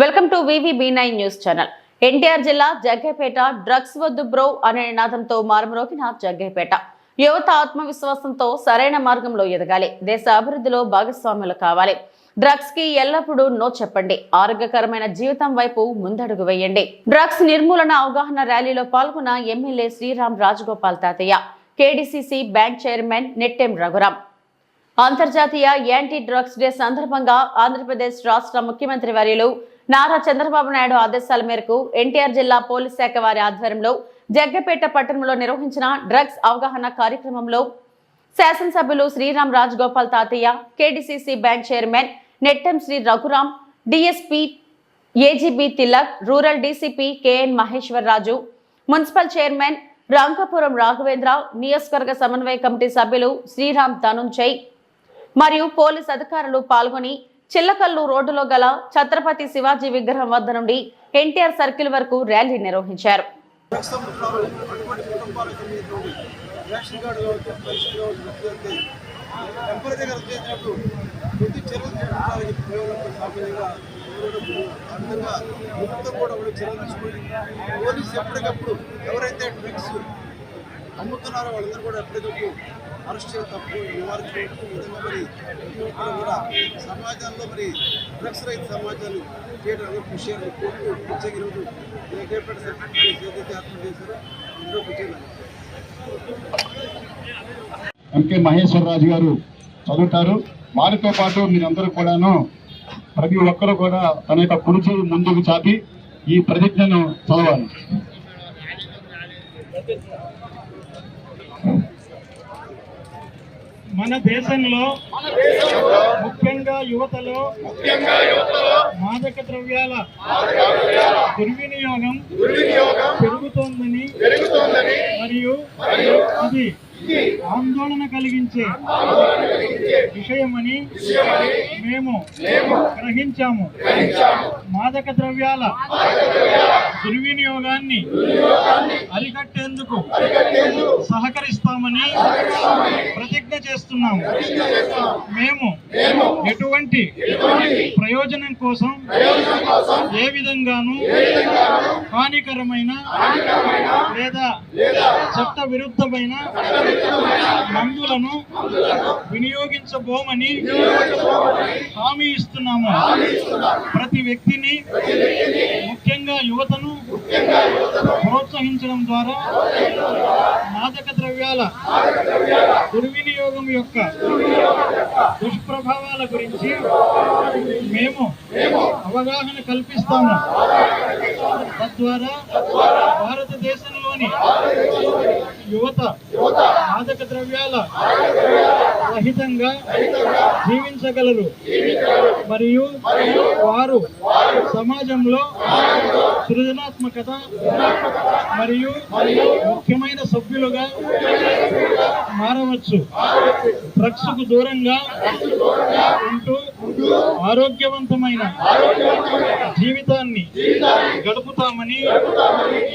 Welcome to VV nine news channel. NTR జిల్లా Jaggepeta drugs వద్దు bro అనే నినాదంతో మారుమ్రోగిన జగ్గేపేట. యువత ఆత్మవిశ్వాసంతో సరైన మార్గంలో ఎదగాలి. దేశ అభివృద్ధిలో భాగస్వాములు కావాలి. డ్రగ్స్కి ఎల్లప్పుడూ నో చెప్పండి. ఆరోగ్యకరమైన జీవితం వైపు ముందడుగు వేయండి. డ్రగ్స్ నిర్మూలన అవగాహన ర్యాలీలో పాల్గొన్న MLA Sriram Rajagopal Tatayya KDCC bank chairman Nettem Raghuram. అంతర్జాతీయ యాంటీ డ్రగ్స్ డే సందర్భంగా ఆంధ్రప్రదేశ్ రాష్ట్ర ముఖ్యమంత్రి వర్యులు నారా చంద్రబాబు నాయుడు ఆదేశాల మేరకు ఎన్టీఆర్ జిల్లా పోలీస్ శాఖ వారి ఆధ్వర్యంలో జగ్గపేట పట్టణంలో నిర్వహించిన డ్రగ్స్ అవగాహన కార్యక్రమంలో శాసనసభ్యులు Sriram Rajagopal Tatayya KDCC bank chairman Nettem Shri Raghuram DSP AGB Tilak rural DCP KN Maheswararaju municipal chairman Ramkapuram Raghavendra నియోజకవర్గ సమన్వయ కమిటీ సభ్యులు శ్రీరామ్ ధనుంజయ్ మరియు పోలీస్ అధికారులు పాల్గొని చిల్లకల్లు రోడ్డులో గల ఛత్రపతి శివాజీ విగ్రహం వద్ద నుండి ఎన్టీఆర్ సర్కిల్ వరకు ర్యాలీ నిర్వహించారు. కూడా వాళ్ళు చర్యలు పోలీసు ఎప్పటికప్పుడు ఎవరైతే డ్రగ్స్ అమ్ముతున్నారో వాళ్ళందరూ కూడా ఎప్పటికప్పుడు అరెస్ట్ చేయడం తప్పు నివారించడం ఈ విధంగా మరి ప్రతి కూడా సమాజంలో మరి డ్రగ్స్ రహిత సమాజాన్ని చేయడానికి కృషి చేయాలని కోర్టు ప్రత్యేక ఈరోజు ఏకేపేట సర్టిఫికేట్ ఏదైతే ఏర్పాటు చేశారో ఇందులో ప్రత్యేక ఎంకే మహేశ్వరరాజు గారు చదువుతారు. వారితో పాటు మీరందరూ కూడాను ప్రతి ఒక్కరు కూడా తన యొక్క కురుచు ముందుకు చాపి ఈ ప్రతిజ్ఞను చదవాలి. మన దేశంలో ముఖ్యంగా యువతలో మాదక ద్రవ్యాల దుర్వినియోగం పెరుగుతోందని మరియు ఇది ఆందోళన కలిగించే విషయమని మేము గ్రహించాము. మాదక ద్రవ్యాల దుర్వినియోగాన్ని అరికట్టేందుకు సహకరిస్తామని ప్రతిజ్ఞ చేస్తున్నాము. మేము ఎటువంటి ప్రయోజనం కోసం ఏ విధంగానూ హానికరమైన లేదా చట్ట విరుద్ధమైన మందులను వినియోగించబోమని హామీ ఇస్తున్నాము. ప్రతి వ్యక్తిని ముఖ్యంగా యువతను ప్రోత్సహించడం ద్వారా మాదక ద్రవ్యాల దుర్వినియోగం యొక్క దుష్ప్రభావాల గురించి మేము అవగాహన కల్పిస్తాము. తద్వారా భారతదేశంలోని యువత మాదక ద్రవ్యాల రహితంగా జీవించగలరు. మరియు వారు సమాజంలో సృజనాత్మకత మరియు ముఖ్యమైన సభ్యులుగా మారవచ్చు. డ్రగ్స్కు దూరంగా ఉంటూ ఆరోగ్యవంతమైన జీవితాన్ని గడుపుతామని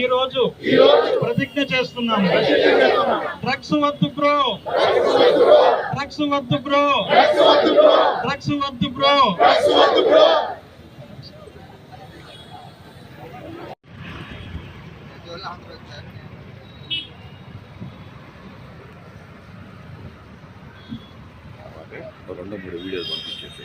ఈ రోజు ప్రతిజ్ఞ చేస్తున్నాము. డ్రగ్స్ వద్దు బ్రో. డ్రగ్స్ వద్దు బ్రో. డ్రగ్స్ వద్దు బ్రో. రెండు మూడు వీడియోలు పంపించేసి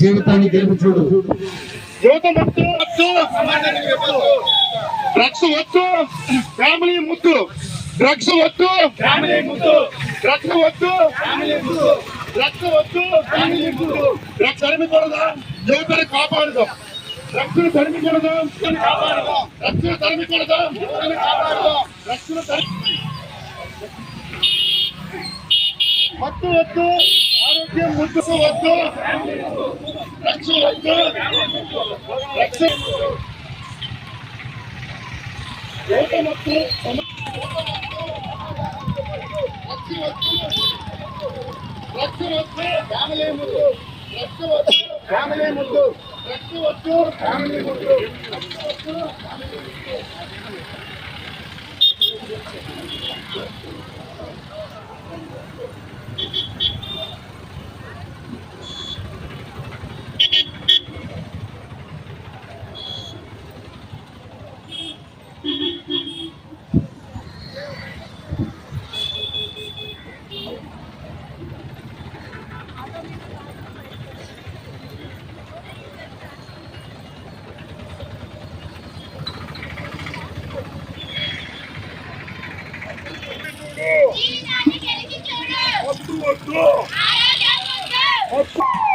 జీవితాన్ని గెలుపు చూడు. యువత వద్దు డ్రగ్స్ వద్దు. ఫ్యామిలీ ముద్దు. డ్రగ్స్ వద్దు. ఫ్యామిలీ ముద్దు. డ్రగ్స్ వద్దు. ఫ్యామిలీ డ్రగ్స్ వద్దు. ఫ్యామిలీ డ్రగ్స్ తరిమికూడదా. యువతని కాపాడుదాం. డ్రగ్స్ తరిమికూడదా. కాపాడుదాం. డ్రగ్స్ తరిమికూడదా. యువతని కాపాడుదాం. డ్రగ్స్ తరిమి వద్దు వద్దు ఆరోగ్యం ముద్దు వద్దు డ్రగ్స్ వద్దు డ్రగ్స్ యువత వద్దు డ్రగ్స్ వద్దు ఫ్యామిలీ ముద్దు డ్రగ్స్ వద్దు ఫ్యామిలీ ముద్దు వద్దు ఫ్యామిలీ ముద్దు motor! Ai, já vou. motor!